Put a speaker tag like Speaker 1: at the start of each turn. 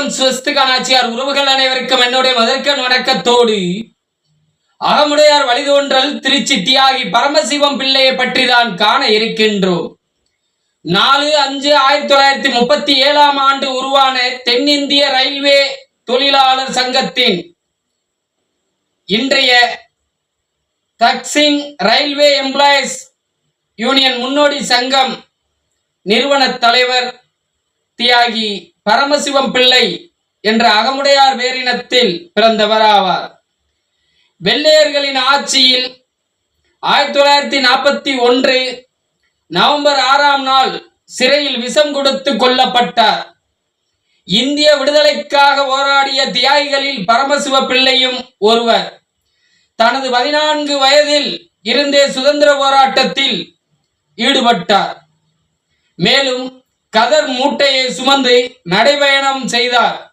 Speaker 1: வணக்கம் சுவஸ்து உறவுகள் அனைவருக்கும் என்னுடைய முதற்கண் வணக்கத்தோடு அகமுடையார் வழிதோன்றல் திருச்சி தியாகி பரமசிவம் பிள்ளையை பற்றி தான் காண இருக்கின்றோம். நாலு அஞ்சு ஆயிரத்தி தொள்ளாயிரத்தி முப்பத்தி ஏழாம் ஆண்டு உருவான தென்னிந்திய ரயில்வே தொழிலாளர் சங்கத்தின் இன்றைய தக்சிங் ரயில்வே எம்ப்ளாயீஸ் யூனியன் முன்னோடி சங்கம் நிறுவன தலைவர் தியாகி பரமசிவம் பிள்ளை என்ற அகமுடையார் வேரினத்தில் பிறந்தவர் ஆவார் வெள்ளையர்களின் ஆட்சியில் ஆயிரத்தி தொள்ளாயிரத்தி நாற்பத்தி ஒன்று நவம்பர் ஆறாம் நாள் சிறையில் விஷம் கொடுத்து கொல்லப்பட்டார். இந்திய விடுதலைக்காக போராடிய தியாகிகளில் பரமசிவ பிள்ளையும் ஒருவர். தனது பதினான்கு வயதில் இருந்தே சுதந்திர போராட்டத்தில் ஈடுபட்டார். மேலும் கதர் மூட்டையை சுமந்து நடைபயணம் செய்தார்.